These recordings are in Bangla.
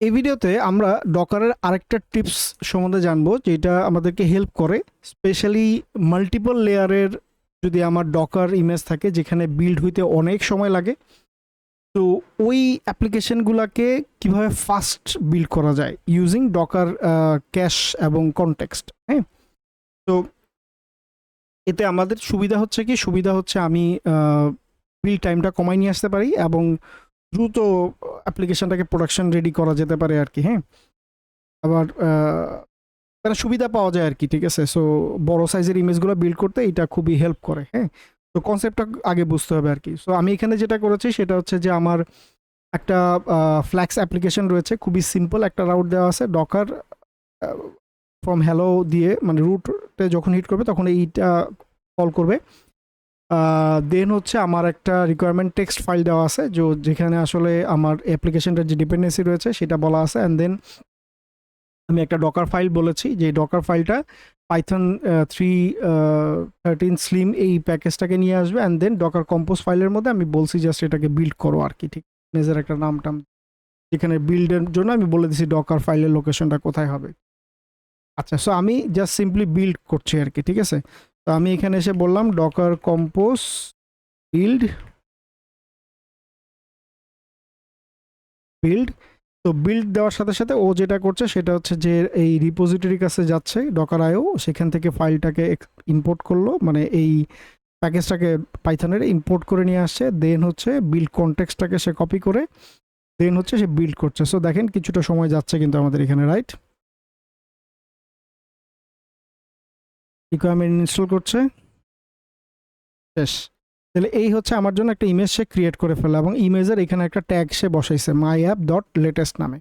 এই ভিডিওতে আমরা ডকারের আরেকটা টিপস সম্বন্ধে জানব, যেটা আমাদেরকে হেল্প করে। স্পেশালি মাল্টিপল লেয়ারের যদি আমার ডকার ইমেজ থাকে, যেখানে বিল্ড হইতে অনেক সময় লাগে, তো ওই অ্যাপ্লিকেশনগুলোকে কীভাবে ফাস্ট বিল্ড করা যায়? ইউজিং ডকার ক্যাশ এবং কনটেক্সট হ্যাঁ? তো এতে আমাদের সুবিধা হচ্ছে কি? সুবিধা হচ্ছে আমি বিল্ড টাইমটা কমাই নিয়ে আসতে পারি এবং দ্রুত অ্যাপ্লিকেশনটাকে প্রোডাকশন রেডি করা যেতে পারে আর কি হ্যাঁ? আবার মানে সুবিধা পাওয়া যায় আর কি, ঠিক আছে? সো বড় সাইজের ইমেজগুলো বিল্ড করতে এটা খুবই হেল্প করে হ্যাঁ? তো কনসেপ্টটা আগে বুঝতে হবে আর কি। সো আমি এখানে যেটা করেছি সেটা হচ্ছে যে আমার একটা ফ্ল্যাক্স অ্যাপ্লিকেশন রয়েছে, খুবই সিম্পল একটা রাউট দেওয়া আছে ডকার ফ্রম হ্যালো দিয়ে মানে রুটে যখন হিট করবে তখন এইটা কল করবে। দেন হচ্ছে আমার একটা রিকোয়ারমেন্ট টেক্সট ফাইল দেওয়া আছে যেখানে আসলে আমার অ্যাপ্লিকেশনটার যে ডিপেন্ডেন্সি রয়েছে সেটা বলা আছে অ্যান্ড দেন আমি একটা ডকার ফাইল বলেছি, যে ডকার ফাইলটা পাইথন থ্রি থার্টিন স্লিম এই প্যাকেজটাকে নিয়ে আসবে অ্যান্ড দেন ডকার কম্পোজ ফাইলের মধ্যে আমি বলছি জাস্ট এটাকে বিল্ড করো আর কি, ঠিক? মেজের একটা নাম টাম যেখানে বিল্ডের জন্য আমি বলে দিছি ডকার ফাইলের লোকেশনটা কোথায় হবে। আচ্ছা সো আমি জাস্ট সিম্পলি বিল্ড করছি আর কি, ঠিক আছে? তো আমি এখানে এসে বললাম ডকার কম্পোজ বিল্ড বিল্ড তো বিল্ড দেওয়ার সাথে সাথে ও যেটা করছে সেটা হচ্ছে যে এই রিপোজিটরির কাছে যাচ্ছে ডকার আয়ও সেখান থেকে ফাইলটাকে ইম্পোর্ট করল। মানে এই প্যাকেজটাকে পাইথনের ইম্পোর্ট করে নিয়ে আসছে। দেন হচ্ছে বিল্ড কন্টেক্সটাকে সে কপি করে। দেন হচ্ছে সে বিল্ড করছে। সো দেখেন কিছুটা সময় যাচ্ছে কিন্তু আমাদের এখানে রাইট রিকোয়ারমেন্ট ইনস্টল করছে। শেষ। তাহলে এই হচ্ছে আমার জন্য একটা ইমেজ সে ক্রিয়েট করে ফেলা এবং ইমেজের এখানে একটা ট্যাগ সে বসাইছে মাই অ্যাপ ডট লেটেস্ট নামে।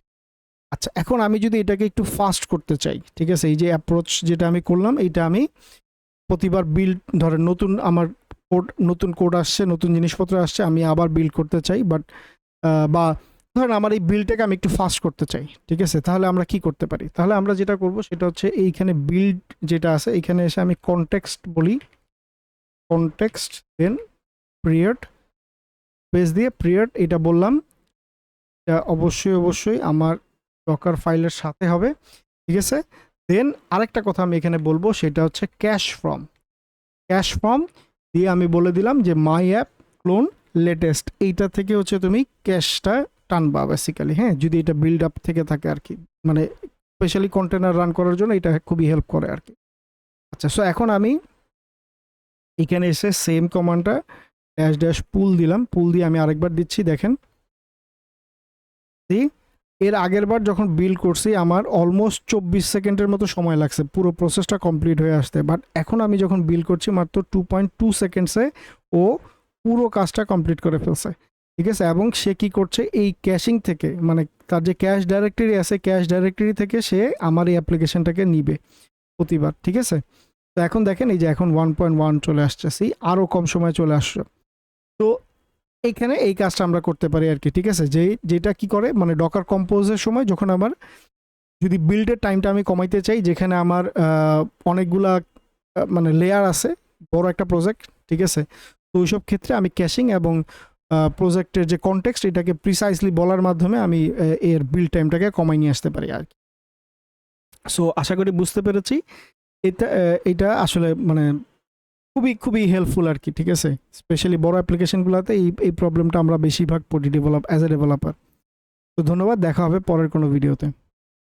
আচ্ছা এখন আমি যদি এটাকে একটু ফাস্ট করতে চাই, ঠিক আছে? এই যে অ্যাপ্রোচ যেটা আমি করলাম, এইটা আমি প্রতিবার বিল্ড ধরেন নতুন আমার কোড নতুন কোড আসছে, নতুন জিনিসপত্র আসছে, আমি আবার বিল্ড করতে চাই বাট বা ধরেন আমার এই বিলটাকে আমি একটু ফাস্ট করতে চাই, ঠিক আছে? তাহলে আমরা কি করতে পারি? তাহলে আমরা যেটা করব সেটা হচ্ছে এইখানে বিল্ড যেটা আছে এখানে এসে আমি কনটেক্সট বলি। কনটেক্সট দেন পিরিয়ড পেজ দিয়ে পিরিয়ড এটা বললাম। এটা অবশ্যই অবশ্যই আমার ডকার ফাইলের সাথে হবে, ঠিক আছে? দেন আরেকটা কথা আমি এখানে বলব, সেটা হচ্ছে ক্যাশ ফর্ম ক্যাশ ফর্ম দিয়ে আমি বলে দিলাম যে মাই অ্যাপ ক্লোন লেটেস্ট এইটা থেকে হচ্ছে তুমি ক্যাশটা টানবা বেসিক্যালি হ্যাঁ যদি এটা বিল্ড আপ থেকে থাকে আর কি মানে স্পেশালি কন্টেনার রান করার জন্য এটা খুবই হেল্প করে আর কি আচ্ছা সো এখন আমি এখানে এসে সেম কমান্ডটা ড্যাশ ড্যাশ পুল দিলাম। পুল দিয়ে আমি আরেকবার দিচ্ছি, দেখেন। এর আগের বার যখন বিল করছি, আমার অলমোস্ট চব্বিশ সেকেন্ডের মতো সময় লাগছে। পুরো প্রসেসটা কমপ্লিট হয়ে আসতে। বাট এখন আমি যখন বিল করছি, মাত্র টু পয়েন্ট টু সেকেন্ডসে ও পুরো কাজটা কমপ্লিট করে ফেলছে। ঠিক আছে? এবং সে কি করছে? এই ক্যাশিং থেকে মানে তার যে ক্যাশ ডাইরেক্টরি আছে ক্যাশ ডাইরেক্টরি থেকে সে আমার এই অ্যাপ্লিকেশনটাকে নিবে প্রতিবার, ঠিক আছে? তো এখন দেখেন, এই যে এখন ওয়ান পয়েন্ট ওয়ান চলে আসছে আরও কম সময় চলে আসছে তো এইখানে এই কাজটা আমরা করতে পারি আর কি, ঠিক আছে? যে, যেটা কি করে মানে ডকার কম্পোজের সময় যখন আমার, যদি বিল্ডের টাইমটা আমি কমাইতে চাই, যেখানে আমার অনেকগুলা মানে লেয়ার আছে, বড় একটা প্রজেক্ট ঠিক আছে? তো ওইসব ক্ষেত্রে আমি ক্যাশিং এবং প্রজেক্টের যে কনটেক্সট এটাকে প্রিসাইসলি বলার মাধ্যমে আমি এর বিল টাইমটাকে কমাই নিয়ে আসতে পারি আর কি। সো আশা করি বুঝতে পেরেছি। এটা এটা আসলে মানে খুবই খুবই হেল্পফুল আর কি, ঠিক আছে? স্পেশালি বড় অ্যাপ্লিকেশনগুলোতে এই এই প্রবলেমটা আমরা বেশিরভাগ পড়ি ডেভেলপ অ্যাজ এ ডেভেলপার তো ধন্যবাদ, দেখা হবে পরের কোনো ভিডিওতে